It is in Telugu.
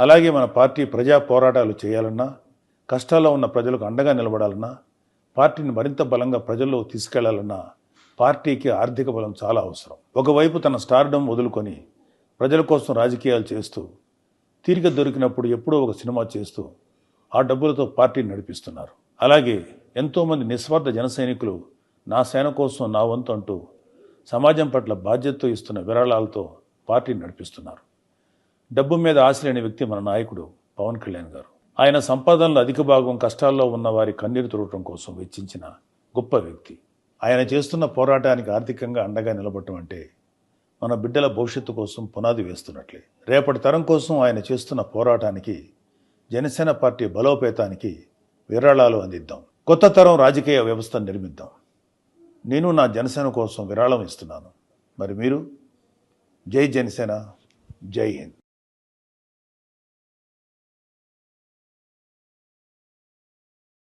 అలాగే మన పార్టీ ప్రజా పోరాటాలు చేయాలన్నా కష్టాల్లో ఉన్న ప్రజలకు అండగా నిలబడాలన్నా పార్టీని మరింత బలంగా ప్రజల్లో తీసుకెళ్ళాలన్నా పార్టీకి ఆర్థిక బలం చాలా అవసరం. ఒకవైపు తన స్టార్డం వదులుకొని ప్రజల కోసం రాజకీయాలు చేస్తూ తీరిక దొరికినప్పుడు ఎప్పుడో ఒక సినిమా చేస్తూ ఆ డబ్బులతో పార్టీని నడిపిస్తున్నారు. అలాగే ఎంతోమంది నిస్వార్థ జన సైనికులు నా సేన కోసం నా వంతు అంటూ సమాజం పట్ల బాధ్యతతో ఇస్తున్న విరాళాలతో పార్టీని నడిపిస్తున్నారు. డబ్బు మీద ఆశ లేని వ్యక్తి మన నాయకుడు పవన్ కళ్యాణ్ గారు. ఆయన సంపాదనలో అధిక భాగం కష్టాల్లో ఉన్న వారి కన్నీరు తుడవటం కోసం వెచ్చించిన గొప్ప వ్యక్తి. ఆయన చేస్తున్న పోరాటానికి ఆర్థికంగా అండగా నిలబడటం అంటే మన బిడ్డల భవిష్యత్తు కోసం పునాది వేస్తున్నట్లే. రేపటి తరం కోసం ఆయన చేస్తున్న పోరాటానికి జనసేన పార్టీ బలోపేతానికి విరాళాలు అందిద్దాం. కొత్త తరం రాజకీయ వ్యవస్థను నిర్మిద్దాం. నేను నా జనసేన కోసం విరాళం ఇస్తున్నాను. మరి మీరు? జై జనసేన జై హింద్.